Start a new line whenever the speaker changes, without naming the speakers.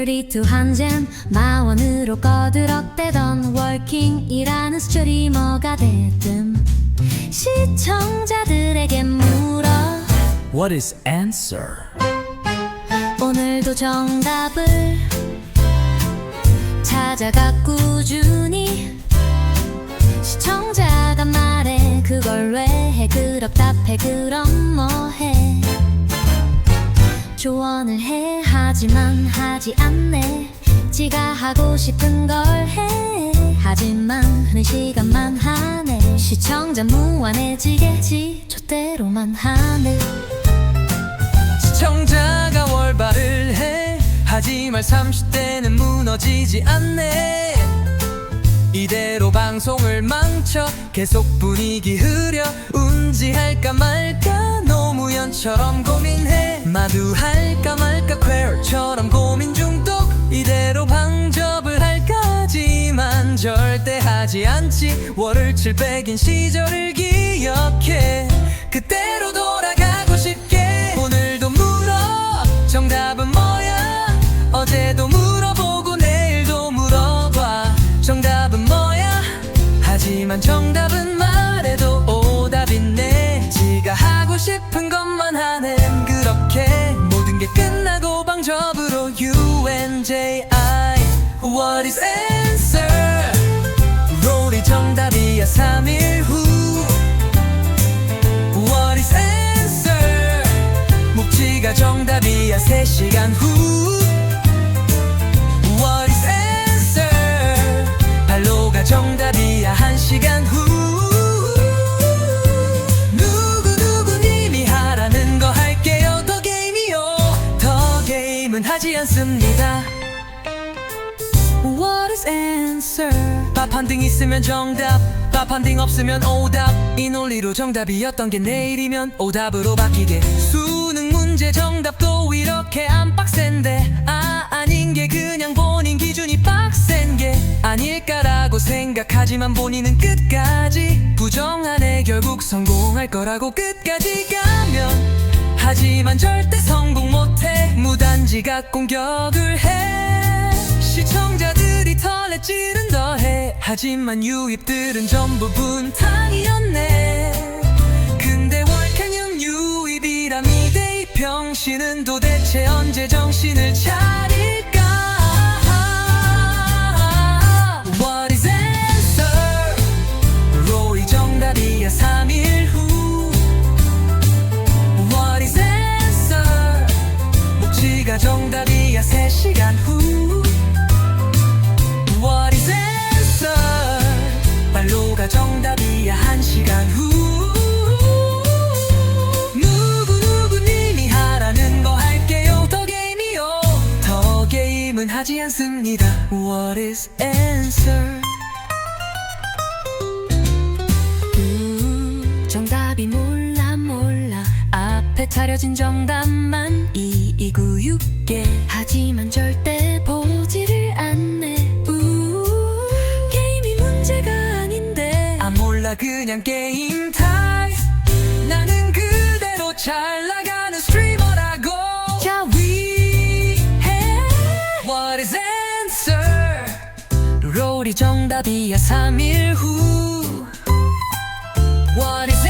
32 한잼 마원으로 꺼드럭대던 월킹이라는 스트리머가 되듬 시청자들에게 물어.
What is answer?
오늘도 정답을 찾아가 꾸준히 시청자가 말해 그걸 왜 해? 그럼 답해 그럼 뭐해 조언을 해. 하지만 하지 않네. 지가 하고 싶은 걸 해. 하지만 흐는 시간만 하네. 시청자 무한해지겠지. 저대로만 하네.
시청자가 월발을 해. 하지만 30대는 무너지지 않네. 이대로 방송을 망쳐 계속 분위기 흐려. 운지할까 말까 노무현처럼 고민해. 마두할까 말까 퀘어처럼 고민 중독. 이대로 방접을 할까지만 절대 하지 않지. 월을 칠 백인 시절을 기억해. 그때로 돌아가고 싶게. 오늘도 물어. 정답은 뭐야? 어제도 물어보고 내일도 물어봐. 정답은 뭐야? 하지만 정답 What is answer? 롤이 정답이야 3일 후. What is answer? 묵지가 정답이야 3시간 후. What is answer? 발로가 정답이야 1시간 후. 누구누구님이 하라는 거 할게요. 더 게임이요. 더 게임은 하지 않습니다 answer 밥 한 등 있으면 정답 밥 한 등 없으면 오답. 이 논리로 정답이었던 게 내일이면 오답으로 바뀌게. 수능 문제 정답도 이렇게 안 빡센데. 아 아닌 게 그냥 본인 기준이 빡센 게 아닐까라고 생각하지만 본인은 끝까지 부정하네. 결국 성공할 거라고 끝까지 가면. 하지만 절대 성공 못해. 무단지각 공격을 해. 시청자들이 털에 찌른 하지만 유입들은 전부 분 탕이었네. 근데 월평균 유입이라 미대이 병신은 도대체 언제 정신을 차릴 하지 않습니다. What is answer?
음, 정답이 몰라 몰라. 앞에 차려진 정답만 이이구육개. 하지만 절대 보지를 않네. 우 게임이 문제가 아닌데.
아 몰라. 그냥 게임 answer 롤이 정답이야 3일 후 What is it?